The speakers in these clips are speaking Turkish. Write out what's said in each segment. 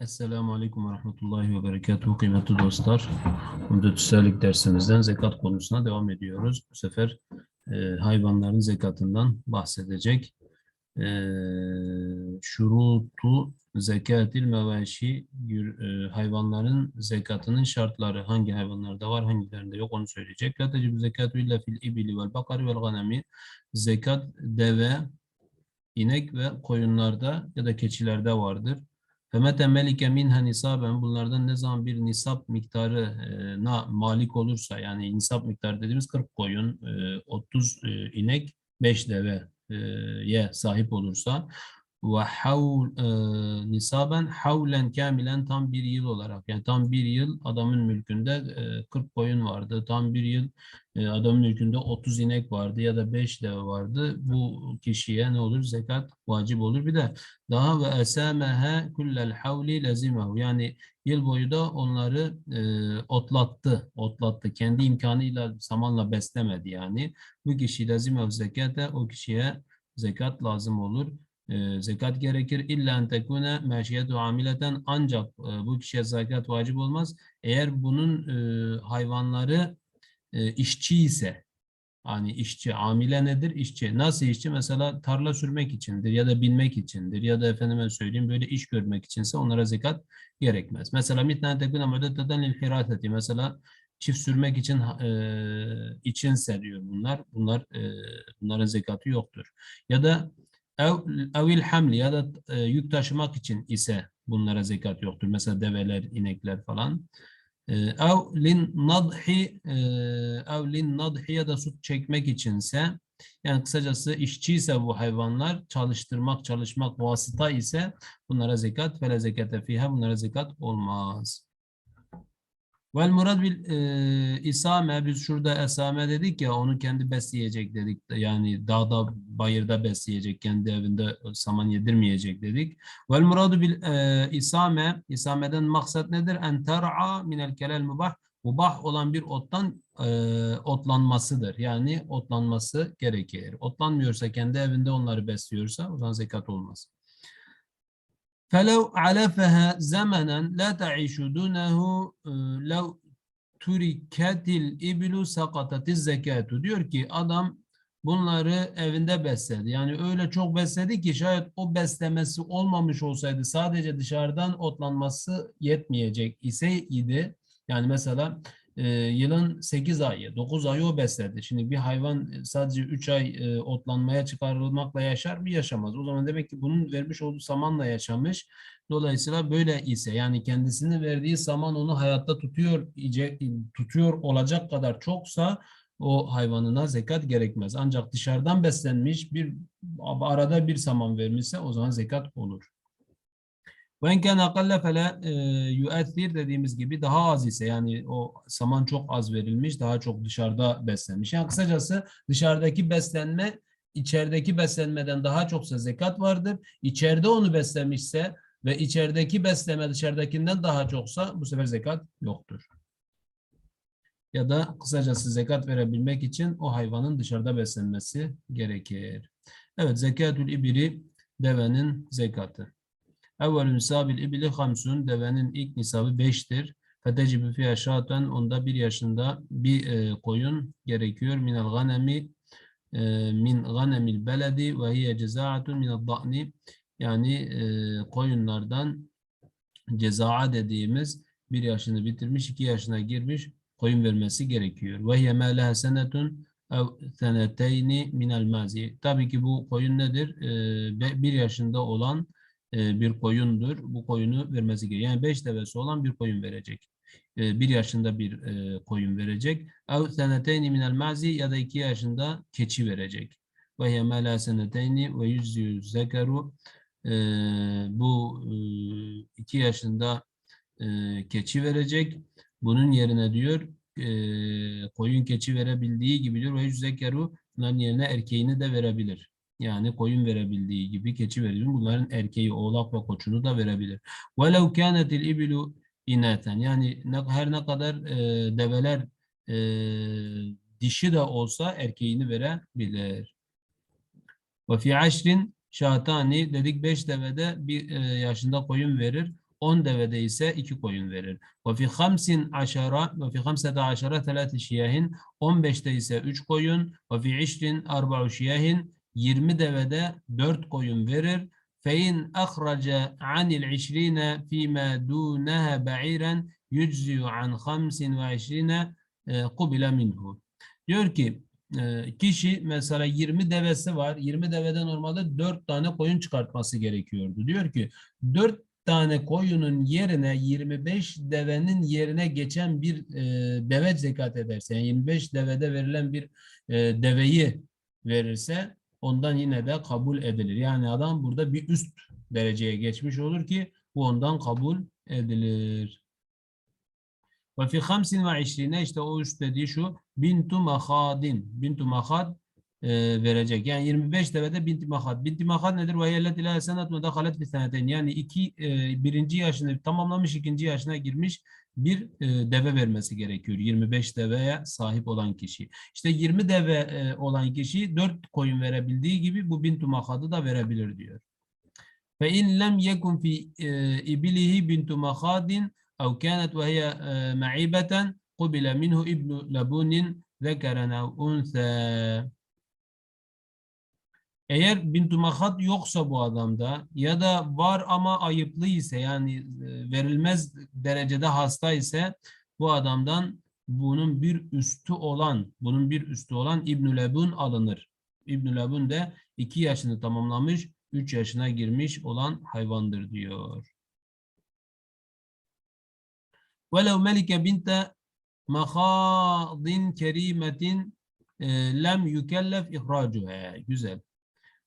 Esselamu Aleyküm ve Rahmetullahi ve Berekatuhu kıymetli dostlar. Umdetüsellik dersimizden zekat konusuna devam ediyoruz. Bu sefer e, hayvanların zekatından bahsedecek. E, şurutu zekatil mevaşi e, hayvanların zekatının şartları hangi hayvanlarda var hangilerinde yok onu söyleyecek. La tecib zekatu illa fil ibili vel bakari vel ganemi zekat deve, inek ve koyunlarda ya da keçilerde vardır. Femete melike minha nisaben bunlardan ne zaman bir nisap miktarı e, malik olursa yani nisap miktarı dediğimiz 40 koyun, e, 30 e, inek, 5 deve e, ye sahip olursa ve havl e, nisaben havlen kamilen tam bir yıl olarak yani tam bir yıl adamın mülkünde e, 40 koyun vardı. Tam bir yıl e, adamın mülkünde 30 inek vardı ya da 5 deve vardı. Bu kişiye ne olur? Zekat vacip olur. Bir de daha ve esameha kullel havli lazimehu. Yani yıl boyu da onları e, otlattı. Otlattı. Kendi imkanıyla samanla beslemedi yani. Bu kişi lazimehu zekate o kişiye zekat lazım olur. E, zekat gerekir. İlla en tekune meşiyetu amileten ancak e, bu kişiye zekat vacip olmaz. Eğer bunun e, hayvanları e, işçi ise Hani işçi, amile nedir? İşçi. Nasıl işçi? Mesela tarla sürmek içindir ya da binmek içindir ya da efendime söyleyeyim böyle iş görmek içinse onlara zekat gerekmez. Mesela mitna tekuna müdetteden lil hiraseti. Mesela çift sürmek için e, içinse diyor bunlar. Bunlar e, bunların zekatı yoktur. Ya da ev, evil hamli ya da e, yük taşımak için ise bunlara zekat yoktur. Mesela develer, inekler falan. Ev lin nadhi ev lin nadhi ya da süt çekmek içinse yani kısacası işçi ise bu hayvanlar çalıştırmak çalışmak vasıta ise bunlara zekat ve zekate fiha bunlara zekat olmaz. Vel murad bil e, isame biz şurada esame dedik ya onu kendi besleyecek dedik yani dağda bayırda besleyecek kendi evinde saman yedirmeyecek dedik. Vel muradu bil e, isame isameden maksat nedir? En ter'a minel kelel mubah mubah olan bir ottan e, otlanmasıdır. Yani otlanması gerekir. Otlanmıyorsa kendi evinde onları besliyorsa o zaman zekat olmaz. فلو علفها زمنا لا تعيش دونه لو تركت الإبل سقطت الزكاة diyor ki adam bunları evinde besledi. Yani öyle çok besledi ki şayet o beslemesi olmamış olsaydı sadece dışarıdan otlanması yetmeyecek ise idi. Yani mesela e, yılın 8 ayı, 9 ayı o besledi. Şimdi bir hayvan sadece 3 ay e, otlanmaya çıkarılmakla yaşar mı? Yaşamaz. O zaman demek ki bunun vermiş olduğu samanla yaşamış. Dolayısıyla böyle ise yani kendisini verdiği saman onu hayatta tutuyor tutuyor olacak kadar çoksa o hayvanına zekat gerekmez. Ancak dışarıdan beslenmiş bir arada bir saman vermişse o zaman zekat olur. Ve en kana akalle fele yu'ethir dediğimiz gibi daha az ise yani o saman çok az verilmiş daha çok dışarıda beslenmiş. Yani kısacası dışarıdaki beslenme içerideki beslenmeden daha çoksa zekat vardır. İçeride onu beslemişse ve içerideki besleme dışarıdakinden daha çoksa bu sefer zekat yoktur. Ya da kısacası zekat verebilmek için o hayvanın dışarıda beslenmesi gerekir. Evet zekatül ibiri devenin zekatı. Evvelü nisabil ibili hamsun devenin ilk nisabı beştir. Fetecibi fiyâ şaten onda bir yaşında bir e, koyun gerekiyor. Minel ganemi e, min ganemil beledi ve hiye cezaatun minel da'ni yani e, koyunlardan cezaa dediğimiz bir yaşını bitirmiş, iki yaşına girmiş koyun vermesi gerekiyor. Ve hiye mâ senetun ev seneteyni minel mazi. Tabii ki bu koyun nedir? E, bir yaşında olan e, bir koyundur. Bu koyunu vermesi gerekiyor. Yani beş devesi olan bir koyun verecek. E, bir yaşında bir e, koyun verecek. Ev seneteyni minel mazi ya da iki yaşında keçi verecek. Ve leha seneteyni ve yüzü zekeru bu iki yaşında keçi verecek. Bunun yerine diyor koyun keçi verebildiği gibi diyor ve yüzzekeru bunların yerine erkeğini de verebilir. Yani koyun verebildiği gibi keçi verebilir. Bunların erkeği, oğlak ve koçunu da verebilir. وَلَوْ كَانَتِ الْاِبِلُ inaten Yani ne, her ne kadar e, develer e, dişi de olsa erkeğini verebilir. وَفِي عَشْرٍ şatani dedik beş devede bir e, yaşında koyun verir. 10 devede ise 2 koyun verir. Ve fi hamsin aşara ve fi hamsete aşara telati şiyahin 15'te ise 3 koyun ve fi işrin arba'u şiyahin 20 devede 4 koyun verir. Fein ahraca anil 20 fima dunaha ba'iran yujziu an 25 e, kubile minhu. Diyor ki e, kişi mesela 20 devesi var. 20 devede normalde 4 tane koyun çıkartması gerekiyordu. Diyor ki 4 tane koyunun yerine 25 devenin yerine geçen bir e, deve zekat ederse yani 25 devede verilen bir e, deveyi verirse ondan yine de kabul edilir. Yani adam burada bir üst dereceye geçmiş olur ki bu ondan kabul edilir. Ve fi 25 işte o üst dediği şu bintu mahadin. Bintu mahad e, verecek. Yani 25 devede binti mahad. Binti mahad nedir? Ve yellet ila senat ve dakalet fi seneteyn. Yani iki, e, birinci yaşını tamamlamış, ikinci yaşına girmiş bir e, deve vermesi gerekiyor. 25 deveye sahip olan kişi. İşte 20 deve olan kişi 4 koyun verebildiği gibi bu bintu mahadı da verebilir diyor. Fe in lem yekun fi ibilihi bintu mahadin ev kânet ve hiye ma'ibeten qubile minhu ibnu labunin zekeren ev unse. Eğer bintu mahat yoksa bu adamda ya da var ama ayıplı ise yani e, verilmez derecede hasta ise bu adamdan bunun bir üstü olan bunun bir üstü olan İbnü Lebun alınır. İbnü Lebun de iki yaşını tamamlamış, üç yaşına girmiş olan hayvandır diyor. وَلَوْ مَلِكَ بِنْتَ مَخَاضٍ كَرِيمَةٍ lem yükellef ihracuha. Güzel.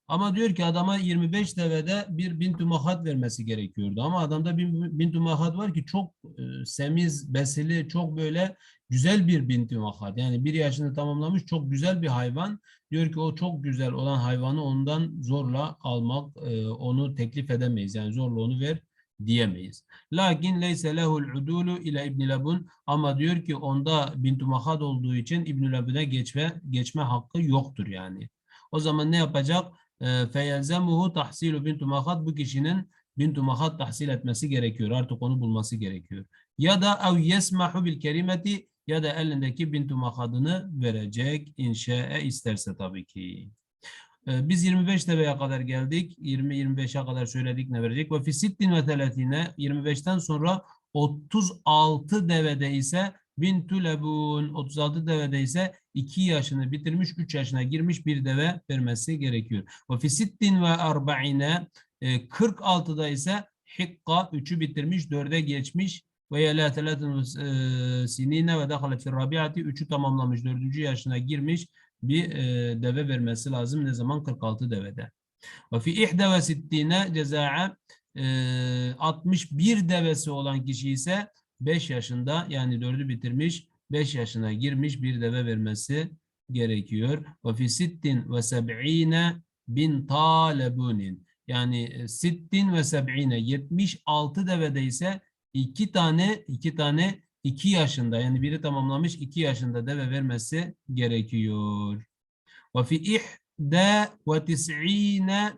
Ama diyor ki adama 25 devede bir bintu mahat vermesi gerekiyordu. Ama adamda bir bintu mahat var ki çok e, semiz, besili, çok böyle güzel bir bintu mahat. Yani bir yaşını tamamlamış çok güzel bir hayvan. Diyor ki o çok güzel olan hayvanı ondan zorla almak, e, onu teklif edemeyiz. Yani zorla onu ver diyemeyiz. Lakin leyse lehul udulu ile İbn Labun ama diyor ki onda bintu mahat olduğu için İbn Labun'a geçme geçme hakkı yoktur yani. O zaman ne yapacak? Feyelzemuhu tahsilu bintu mahat bu kişinin bintu mahat tahsil etmesi gerekiyor. Artık onu bulması gerekiyor. Ya da ev yesmahu bil kerimeti ya da elindeki bintu mahadını verecek inşa'e isterse tabii ki. Biz 25 deveye kadar geldik. 20-25'e kadar söyledik ne verecek. Ve fi sittin ve teletine 25'ten sonra 36 devede ise Bintü lebun 36 devede ise 2 yaşını bitirmiş 3 yaşına girmiş bir deve vermesi gerekiyor. Ve fi sittin ve arba'ine 46'da ise hikka 3'ü bitirmiş 4'e geçmiş ve yela telatun sinine ve dakhalet fi rabiati 3'ü tamamlamış 4. yaşına girmiş bir e, deve vermesi lazım. Ne zaman? 46 devede. Ve fi ihde ve sittine ceza'a 61 devesi olan kişi ise 5 yaşında yani 4'ü bitirmiş 5 yaşına girmiş bir deve vermesi gerekiyor. Ve fi sittin ve seb'ine bin talebunin yani e, sittin ve seb'ine 76 devede ise iki tane iki tane 2 yaşında yani biri tamamlamış 2 yaşında deve vermesi gerekiyor. Ve fi ihde ve tis'ine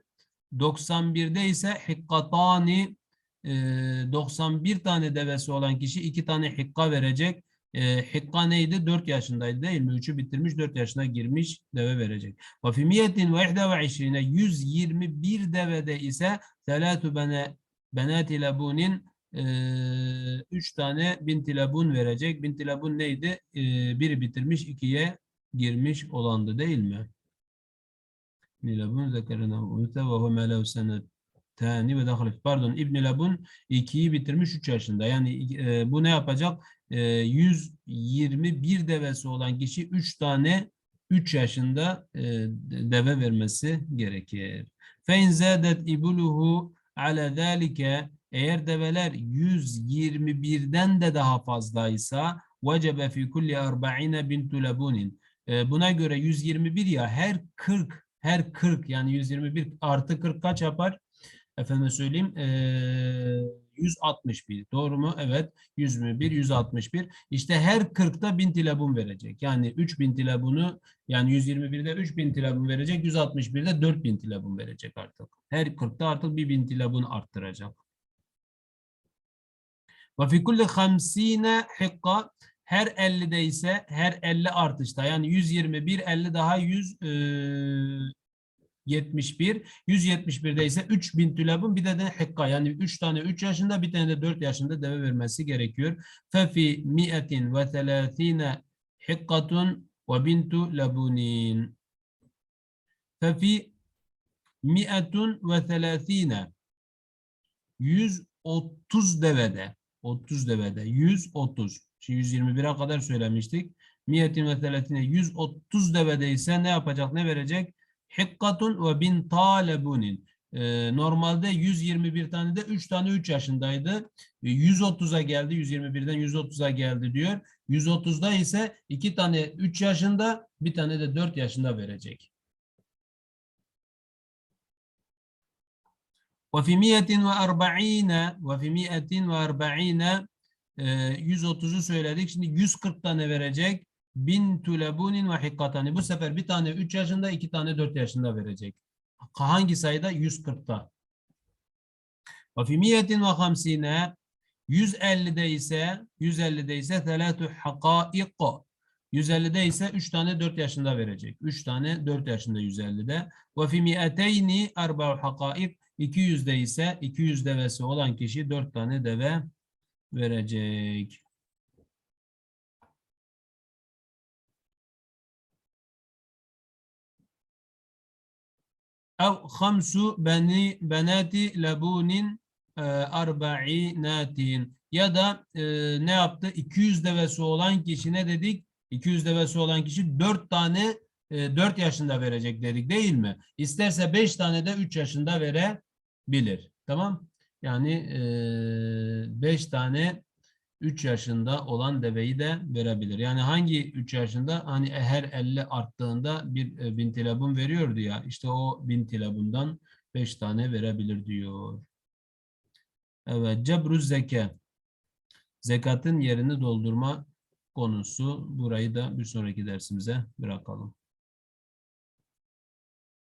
91'de ise hikkatani 91 tane devesi olan kişi 2 tane hikka verecek. E, hikka neydi? 4 yaşındaydı değil mi? 3'ü bitirmiş 4 yaşına girmiş deve verecek. Ve fi miyetin ve ihde ve işrine 121 devede ise selatu benati labunin 3 tane binti labun verecek. Binti labun neydi? Biri bitirmiş 2'ye girmiş olandı değil mi? Nilabun zekerina unte ve huve melev senet tani ve dahil pardon İbn Labun 2'yi bitirmiş 3 yaşında. Yani e, bu ne yapacak? E, 121 devesi olan kişi 3 tane 3 yaşında e, deve vermesi gerekir. Fein zadet ibuluhu ala zalike eğer develer 121'den de daha fazlaysa vecebe fi kulli 40 bintu labunin. E, buna göre 121 ya her 40 her 40 yani 121 artı 40 kaç yapar? Efendime söyleyeyim e, 161 doğru mu? Evet 121 161 işte her 40'ta 1000 tilabun verecek. Yani 3000 tilabunu yani 121'de 3000 tilabun verecek 161'de 4000 tilabun verecek artık. Her 40'ta artık 1000 tilabun arttıracak. Ve fi kulli hamsine hikka her 50'de ise her 50 artışta yani 121 50 daha 100 eee, 71 171'de ise 3000 tülabın bir de de hikka yani 3 tane 3 yaşında bir tane de 4 yaşında deve vermesi gerekiyor. Fefi mi'etin ve telâthine hikkatun ve bintu labunin. Fefi mi'etun ve telâthine 130 devede 30 devede 130 Şimdi 121'e kadar söylemiştik. Miyetin ve teletine 130 devede ise ne yapacak ne verecek? Hikkatun ve bin talebunin. Ee, normalde 121 tane de 3 tane 3 yaşındaydı. Ee, 130'a geldi. 121'den 130'a geldi diyor. 130'da ise 2 tane 3 yaşında bir tane de 4 yaşında verecek. وفي مئة وأربعين وفي مئة وأربعين e, 130'u söyledik. Şimdi 140 tane verecek. Bin tulebunin ve hikkatani. Bu sefer bir tane 3 yaşında, iki tane 4 yaşında verecek. Hangi sayıda? 140'ta. Ve fi miyetin ve hamsine 150'de ise 150'de ise telatu hakaik 150'de ise 3 tane 4 yaşında verecek. 3 tane 4 yaşında 150'de. Ve fi mi'eteyni arba'u hakaik 200'de ise 200 devesi olan kişi 4 tane deve verecek. Ev hamsu beni benati labunin e, arba'inatin ya da e, ne yaptı? 200 devesi olan kişi ne dedik? 200 devesi olan kişi 4 tane e, 4 yaşında verecek dedik değil mi? İsterse 5 tane de 3 yaşında verebilir. Tamam? Yani 5 tane 3 yaşında olan deveyi de verebilir. Yani hangi 3 yaşında? Hani her 50 arttığında bir e, bin tilabun veriyordu ya. İşte o bin tilabundan 5 tane verebilir diyor. Evet. Cebruz zeke. Zekatın yerini doldurma konusu. Burayı da bir sonraki dersimize bırakalım.